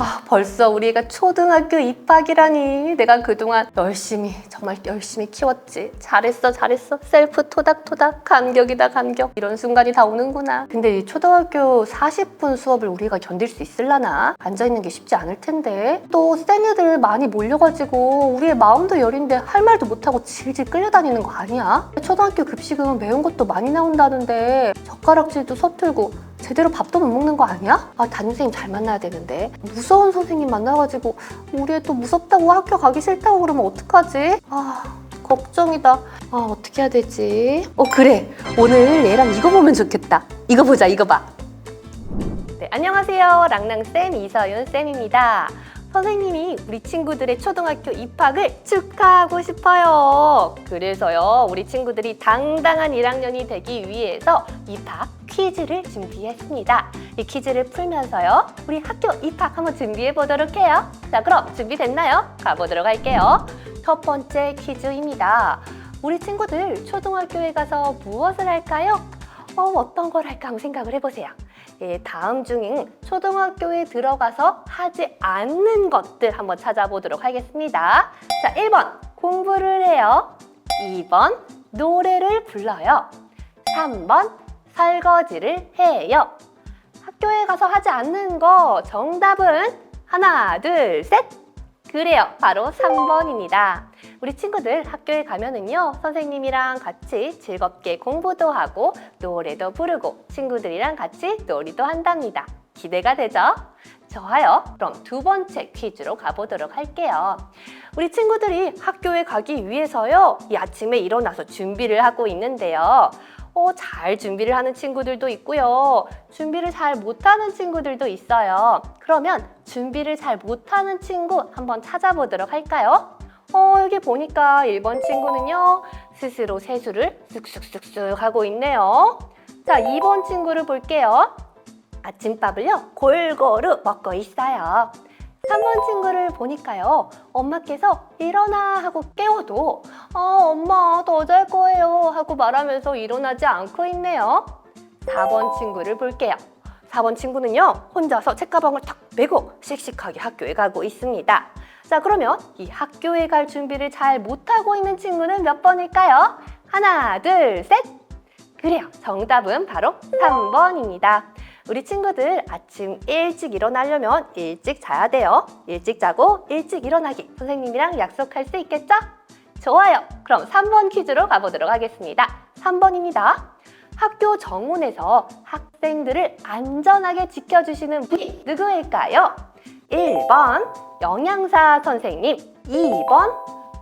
아, 벌써 우리가 초등학교 입학이라니. 내가 그동안 열심히, 정말 열심히 키웠지. 잘했어, 잘했어. 셀프 토닥토닥. 감격이다, 감격. 이런 순간이 다 오는구나. 근데 이 초등학교 40분 수업을 우리가 견딜 수 있을라나? 앉아있는 게 쉽지 않을 텐데. 또 센 애들 많이 몰려가지고 우리의 마음도 여린데 할 말도 못하고 질질 끌려다니는 거 아니야? 초등학교 급식은 매운 것도 많이 나온다는데 젓가락질도 서툴고 제대로 밥도 못 먹는 거 아니야? 아, 담임선생님 잘 만나야 되는데. 무 서운 선생님 만나가지고 우리 애 또 무섭다고 학교 가기 싫다고 그러면 어떡하지? 아, 걱정이다. 아, 어떻게 해야 되지? 어, 그래. 오늘 얘랑 이거 보면 좋겠다. 이거 보자, 이거 봐. 네, 안녕하세요. 랑랑쌤 이서윤쌤입니다. 선생님이 우리 친구들의 초등학교 입학을 축하하고 싶어요. 그래서요, 우리 친구들이 당당한 1학년이 되기 위해서 입학 퀴즈를 준비했습니다. 이 퀴즈를 풀면서요, 우리 학교 입학 한번 준비해 보도록 해요. 자, 그럼 준비됐나요? 가보도록 할게요. 첫 번째 퀴즈입니다. 우리 친구들 초등학교에 가서 무엇을 할까요? 어, 어떤 걸 할까 한번 생각을 해보세요. 예, 다음 중인 초등학교에 들어가서 하지 않는 것들 한번 찾아보도록 하겠습니다. 자, 1번 공부를 해요. 2번 노래를 불러요. 3번 설거지를 해요. 학교에 가서 하지 않는 거 정답은 하나, 둘, 셋. 그래요. 바로 3번입니다. 우리 친구들 학교에 가면은요, 선생님이랑 같이 즐겁게 공부도 하고, 노래도 부르고, 친구들이랑 같이 놀이도 한답니다. 기대가 되죠? 좋아요. 그럼 두 번째 퀴즈로 가보도록 할게요. 우리 친구들이 학교에 가기 위해서요, 이 아침에 일어나서 준비를 하고 있는데요. 어, 잘 준비를 하는 친구들도 있고요. 준비를 잘 못하는 친구들도 있어요. 그러면 준비를 잘 못하는 친구 한번 찾아보도록 할까요? 어, 여기 보니까 1번 친구는요, 스스로 세수를 쓱쓱쓱쓱 하고 있네요. 자, 2번 친구를 볼게요. 아침밥을요, 골고루 먹고 있어요. 3번 친구를 보니까요, 엄마께서 일어나 하고 깨워도, 어, 엄마, 더 잘 거예요. 하고 말하면서 일어나지 않고 있네요. 4번 친구를 볼게요. 4번 친구는요, 혼자서 책가방을 탁 메고 씩씩하게 학교에 가고 있습니다. 자, 그러면 이 학교에 갈 준비를 잘 못하고 있는 친구는 몇 번일까요? 하나, 둘, 셋! 그래요. 정답은 바로 3번입니다. 우리 친구들 아침 일찍 일어나려면 일찍 자야 돼요. 일찍 자고 일찍 일어나기. 선생님이랑 약속할 수 있겠죠? 좋아요. 그럼 3번 퀴즈로 가보도록 하겠습니다. 3번입니다. 학교 정원에서 학생들을 안전하게 지켜주시는 분이 누구일까요? 1번 영양사 선생님, 2번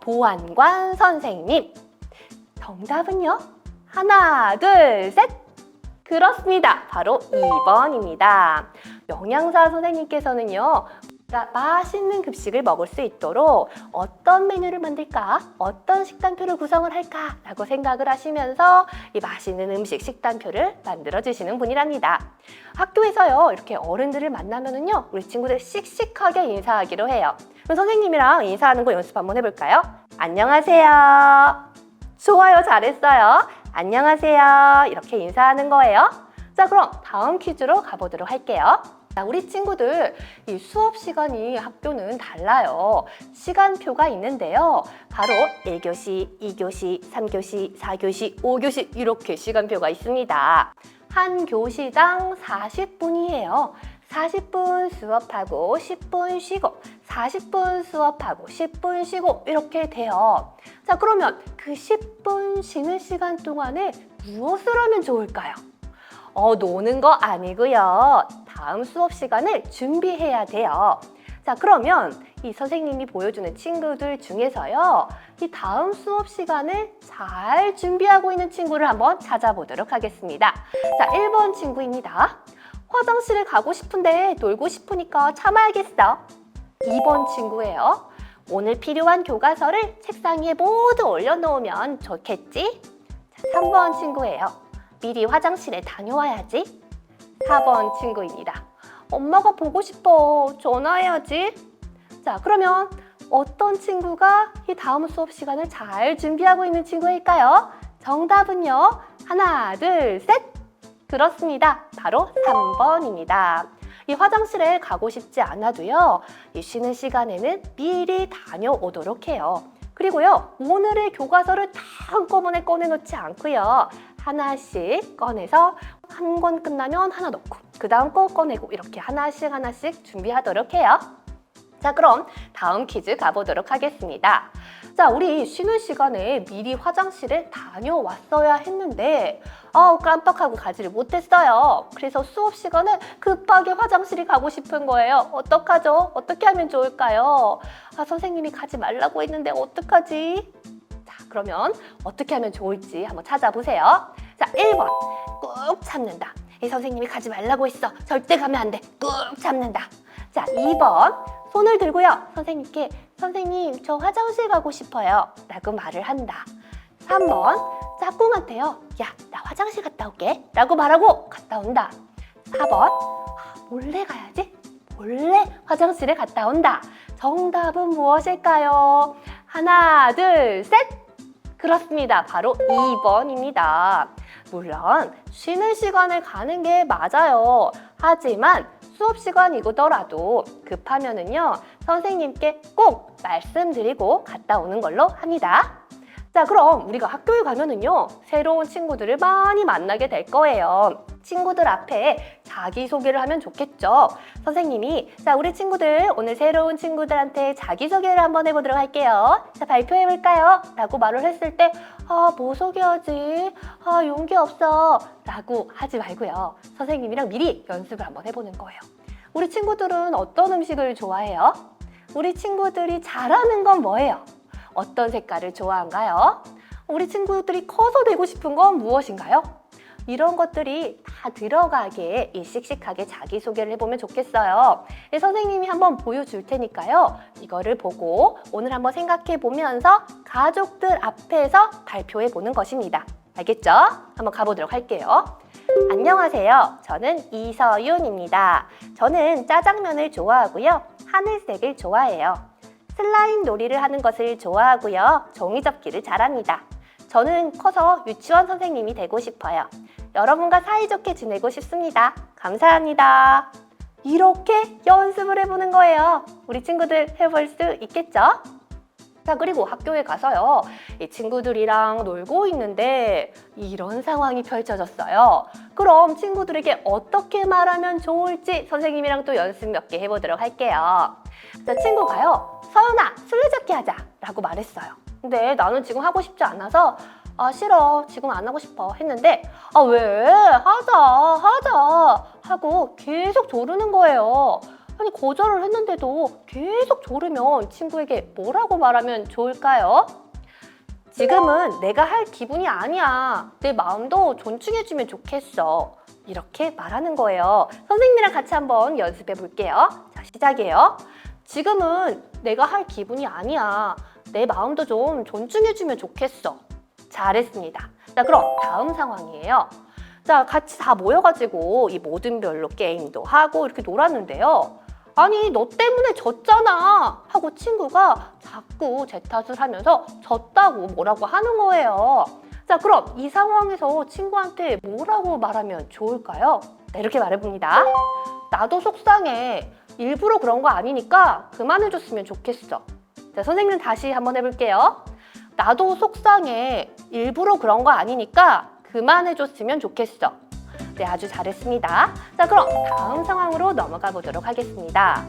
보안관 선생님. 정답은요? 하나, 둘, 셋! 그렇습니다. 바로 2번입니다. 영양사 선생님께서는요, 맛있는 급식을 먹을 수 있도록 어떤 메뉴를 만들까? 어떤 식단표를 구성을 할까? 라고 생각을 하시면서 이 맛있는 음식 식단표를 만들어 주시는 분이랍니다. 학교에서요, 이렇게 어른들을 만나면은요, 우리 친구들 씩씩하게 인사하기로 해요. 그럼 선생님이랑 인사하는 거 연습 한번 해볼까요? 안녕하세요. 좋아요, 잘했어요. 안녕하세요. 이렇게 인사하는 거예요. 자, 그럼 다음 퀴즈로 가보도록 할게요. 자, 우리 친구들 이 수업 시간이 학교는 달라요. 시간표가 있는데요. 바로 1교시, 2교시, 3교시, 4교시, 5교시 이렇게 시간표가 있습니다. 한 교시당 40분이에요. 40분 수업하고 10분 쉬고 40분 수업하고 10분 쉬고 이렇게 돼요. 자, 그러면 그 10분 쉬는 시간 동안에 무엇을 하면 좋을까요? 어, 노는 거 아니고요. 다음 수업 시간을 준비해야 돼요. 자, 그러면 이 선생님이 보여주는 친구들 중에서요. 이 다음 수업 시간을 잘 준비하고 있는 친구를 한번 찾아보도록 하겠습니다. 자, 1번 친구입니다. 화장실에 가고 싶은데 놀고 싶으니까 참아야겠어. 2번 친구예요. 오늘 필요한 교과서를 책상 위에 모두 올려놓으면 좋겠지? 자, 3번 친구예요. 미리 화장실에 다녀와야지. 4번 친구입니다. 엄마가 보고 싶어. 전화해야지. 자, 그러면 어떤 친구가 이 다음 수업 시간을 잘 준비하고 있는 친구일까요? 정답은요. 하나, 둘, 셋. 그렇습니다. 바로 3번입니다. 이 화장실에 가고 싶지 않아도요. 이 쉬는 시간에는 미리 다녀오도록 해요. 그리고요, 오늘의 교과서를 다 한꺼번에 꺼내놓지 않고요. 하나씩 꺼내서 한 권 끝나면 하나 넣고, 그 다음 거 꺼내고, 이렇게 하나씩 하나씩 준비하도록 해요. 자, 그럼 다음 퀴즈 가보도록 하겠습니다. 자, 우리 쉬는 시간에 미리 화장실에 다녀왔어야 했는데, 아우, 깜빡하고 가지를 못했어요. 그래서 수업 시간에 급하게 화장실이 가고 싶은 거예요. 어떡하죠? 어떻게 하면 좋을까요? 아, 선생님이 가지 말라고 했는데 어떡하지? 자, 그러면 어떻게 하면 좋을지 한번 찾아보세요. 자, 1번. 꾹 참는다. 이 선생님이 가지 말라고 했어. 절대 가면 안 돼. 꾹 참는다. 자, 2번. 손을 들고요. 선생님께 선생님, 저 화장실 가고 싶어요. 라고 말을 한다. 3번. 짝꿍한테요. 야, 나 화장실 갔다 올게. 라고 말하고 갔다 온다. 4번. 아, 몰래 가야지. 몰래 화장실에 갔다 온다. 정답은 무엇일까요? 하나, 둘, 셋! 그렇습니다. 바로 2번입니다. 물론 쉬는 시간에 가는 게 맞아요. 하지만 수업 시간이더라도 급하면은요 선생님께 꼭 말씀드리고 갔다 오는 걸로 합니다. 자, 그럼 우리가 학교에 가면은요 새로운 친구들을 많이 만나게 될 거예요. 친구들 앞에 자기소개를 하면 좋겠죠. 선생님이 자, 우리 친구들 오늘 새로운 친구들한테 자기소개를 한번 해보도록 할게요. 자, 발표해볼까요? 라고 말을 했을 때 아, 뭐 소개하지? 아, 용기 없어. 라고 하지 말고요. 선생님이랑 미리 연습을 한번 해보는 거예요. 우리 친구들은 어떤 음식을 좋아해요? 우리 친구들이 잘하는 건 뭐예요? 어떤 색깔을 좋아한가요? 우리 친구들이 커서 되고 싶은 건 무엇인가요? 이런 것들이 다 들어가게 이 씩씩하게 자기소개를 해보면 좋겠어요. 예, 선생님이 한번 보여줄 테니까요. 이거를 보고 오늘 한번 생각해 보면서 가족들 앞에서 발표해 보는 것입니다. 알겠죠? 한번 가보도록 할게요. 안녕하세요. 저는 이서윤입니다. 저는 짜장면을 좋아하고요. 하늘색을 좋아해요. 슬라임 놀이를 하는 것을 좋아하고요. 종이접기를 잘합니다. 저는 커서 유치원 선생님이 되고 싶어요. 여러분과 사이좋게 지내고 싶습니다. 감사합니다. 이렇게 연습을 해보는 거예요. 우리 친구들 해볼 수 있겠죠? 자, 그리고 학교에 가서요. 이 친구들이랑 놀고 있는데 이런 상황이 펼쳐졌어요. 그럼 친구들에게 어떻게 말하면 좋을지 선생님이랑 또 연습 몇 개 해보도록 할게요. 자, 친구가요. 서연아, 술래잡기 하자. 라고 말했어요. 근데 나는 지금 하고 싶지 않아서 아, 싫어. 지금 안 하고 싶어. 했는데 아, 왜? 하자. 하자. 하고 계속 조르는 거예요. 아니 거절을 했는데도 계속 조르면 친구에게 뭐라고 말하면 좋을까요? 지금은 내가 할 기분이 아니야. 내 마음도 존중해주면 좋겠어. 이렇게 말하는 거예요. 선생님이랑 같이 한번 연습해 볼게요. 자, 시작이에요. 지금은 내가 할 기분이 아니야. 내 마음도 좀 존중해주면 좋겠어. 잘했습니다. 자, 그럼 다음 상황이에요. 자, 같이 다 모여가지고 이 모든 별로 게임도 하고 이렇게 놀았는데요. 아니, 너 때문에 졌잖아. 하고 친구가 자꾸 제 탓을 하면서 졌다고 뭐라고 하는 거예요. 자, 그럼 이 상황에서 친구한테 뭐라고 말하면 좋을까요? 네, 이렇게 말해봅니다. 나도 속상해. 일부러 그런 거 아니니까 그만해줬으면 좋겠어. 자, 선생님 다시 한번 해볼게요. 나도 속상해. 일부러 그런 거 아니니까 그만해줬으면 좋겠어. 네, 아주 잘했습니다. 자, 그럼 다음 상황으로 넘어가 보도록 하겠습니다.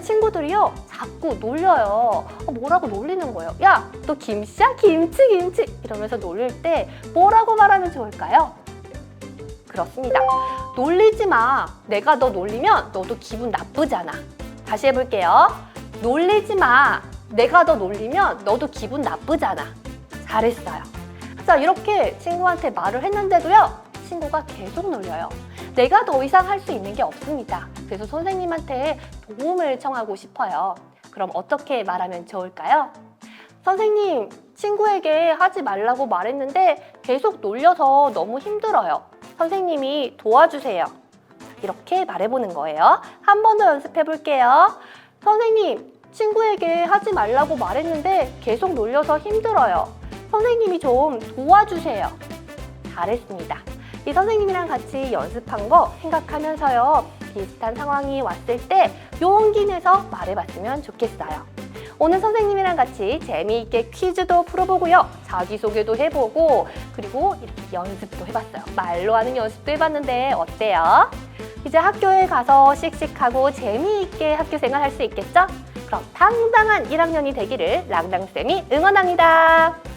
친구들이요, 자꾸 놀려요. 어, 뭐라고 놀리는 거예요? 야, 너 김씨야? 김치, 김치! 이러면서 놀릴 때 뭐라고 말하면 좋을까요? 그렇습니다. 놀리지 마. 내가 너 놀리면 너도 기분 나쁘잖아. 다시 해볼게요. 놀리지 마. 내가 너 놀리면 너도 기분 나쁘잖아. 잘했어요. 자, 이렇게 친구한테 말을 했는데도요, 친구가 계속 놀려요. 내가 더 이상 할 수 있는 게 없습니다. 그래서 선생님한테 도움을 청하고 싶어요. 그럼 어떻게 말하면 좋을까요? 선생님, 친구에게 하지 말라고 말했는데 계속 놀려서 너무 힘들어요. 선생님이 도와주세요. 이렇게 말해보는 거예요. 한 번 더 연습해 볼게요. 선생님, 친구에게 하지 말라고 말했는데 계속 놀려서 힘들어요. 선생님이 좀 도와주세요. 잘했습니다. 이 선생님이랑 같이 연습한 거 생각하면서요. 비슷한 상황이 왔을 때 용기 내서 말해봤으면 좋겠어요. 오늘 선생님이랑 같이 재미있게 퀴즈도 풀어보고요. 자기소개도 해보고, 그리고 이렇게 연습도 해봤어요. 말로 하는 연습도 해봤는데 어때요? 이제 학교에 가서 씩씩하고 재미있게 학교 생활 할 수 있겠죠? 그럼 당당한 1학년이 되기를 랑랑쌤이 응원합니다.